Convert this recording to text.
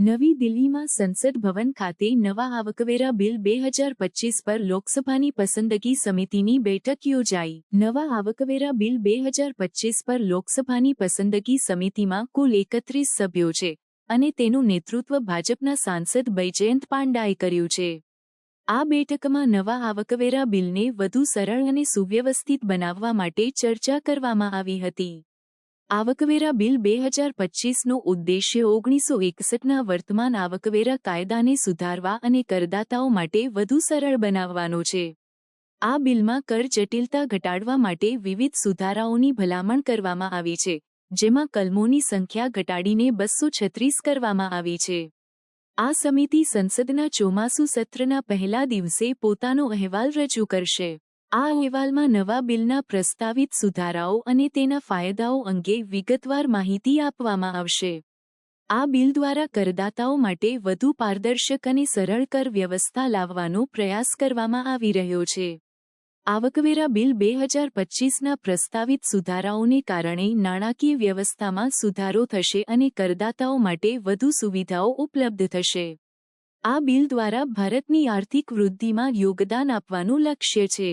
નવી દિલ્હીમાં સંસદ ભવન ખાતે નવા આવકવેરા બિલ બે હજાર પચીસ પર લોકસભાની પસંદગી સમિતિની બેઠક યોજાઈ. નવા આવકવેરા બિલ બે હજાર પચીસ પર લોકસભાની પસંદગી સમિતિમાં કુલ એકત્રીસ સભ્યો છે અને તેનું નેતૃત્વ ભાજપના સાંસદ બૈજયંત પાંડાએ કર્યું છે. આ બેઠકમાં નવા આવકવેરા બિલને વધુ સરળ અને સુવ્યવસ્થિત બનાવવા માટે ચર્ચા કરવામાં આવી હતી. આવકવેરા બિલ બે હજાર પચીસનો ઉદ્દેશ્ય ઓગણીસો એકસઠના વર્તમાન આવકવેરા કાયદાને સુધારવા અને કરદાતાઓ માટે વધુ સરળ બનાવવાનો છે. આ બિલમાં કર જટિલતા ઘટાડવા માટે વિવિધ સુધારાઓની ભલામણ કરવામાં આવી છે, જેમાં કલમોની સંખ્યા ઘટાડીને બસો છત્રીસ કરવામાં આવી છે. આ સમિતિ સંસદના ચોમાસુ સત્રના પહેલા દિવસે પોતાનો અહેવાલ રજૂ કરશે. આ અહેવાલમાં નવા બિલના પ્રસ્તાવિત સુધારાઓ અને તેના ફાયદાઓ અંગે વિગતવાર માહિતી આપવામાં આવશે. આ બિલ દ્વારા કરદાતાઓ માટે વધુ પારદર્શક અને સરળ કર વ્યવસ્થા લાવવાનો પ્રયાસ કરવામાં આવી રહ્યો છે. આવકવેરા બિલ બે હજાર પચીસના પ્રસ્તાવિત સુધારાઓને કારણે નાણાકીય વ્યવસ્થામાં સુધારો થશે અને કરદાતાઓ માટે વધુ સુવિધાઓ ઉપલબ્ધ થશે. આ બિલ દ્વારા ભારતની આર્થિક વૃદ્ધિમાં યોગદાન આપવાનું લક્ષ્ય છે.